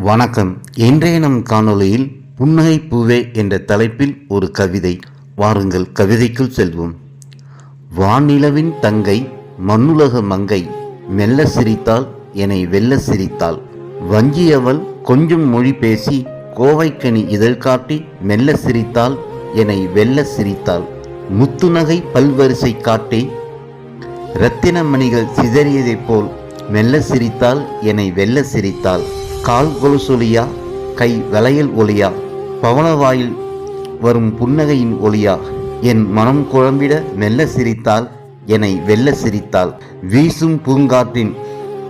வணக்கம். இன்றைய நம் காணொளியில் புன்னகை பூவே என்ற தலைப்பில் ஒரு கவிதை. வாருங்கள் கவிதைக்குள் செல்வோம். வானிலவின் தங்கை மண்ணுலக மங்கை மெல்ல சிரித்தாள் என்னை வெல்ல சிரித்தாள். வஞ்சியவள் கொஞ்சம் மொழி பேசி கோவைக்கனி இதழ் காட்டி மெல்ல சிரித்தாள் என்னை வெல்ல சிரித்தாள். முத்துநகை பல்வரிசை காட்டி இரத்தின மணிகள் சிதறியதைப் போல் மெல்ல சிரித்தாள் என்னை வெல்ல சிரித்தாள். கால் கொலுசொலியா கை வளையல் ஒளியா பவனவாயில் வரும் புன்னகையின் ஒளியா என் மனம் குழம்பிட மெல்ல சிரித்தாள் என்னை வெல்ல சிரித்தாள் வீசும் பூங்காற்றின்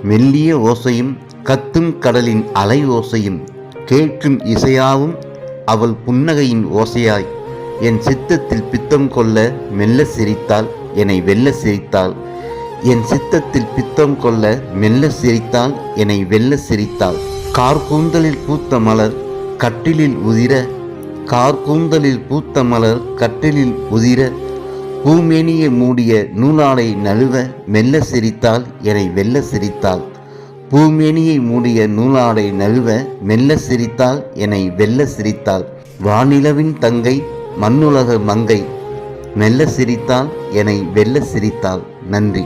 மெல்லிய ஓசையும் கத்தும் கடலின் அலை ஓசையும் கேட்கும் இசையாவும் அவள் புன்னகையின் ஓசையாய் என் சித்தத்தில் பித்தம் கொள்ள மெல்ல சிரித்தாள் என்னை வெல்ல சிரித்தாள் என் சித்தத்தில் பித்தம் கொள்ள மெல்ல சிரித்தாள் என்னை வெல்ல சிரித்தாள் கார்கூந்தலில் பூத்த மலர் கட்டிலில் உதிர கார்கூந்தலில் பூத்த மலர் கட்டிலில் உதிர பூமேனியை மூடிய நூலாடை நழுவ மெல்ல சிரித்தாள் என்னை வெல்ல சிரித்தாள். பூமேனியை மூடிய நூலாடை நழுவ மெல்ல சிரித்தாள் என்னை வெல்ல சிரித்தாள். வானிலவின் தங்கை மண்ணுலக மங்கை மெல்ல சிரித்தாள் என்னை வெல்ல சிரித்தாள். நன்றி.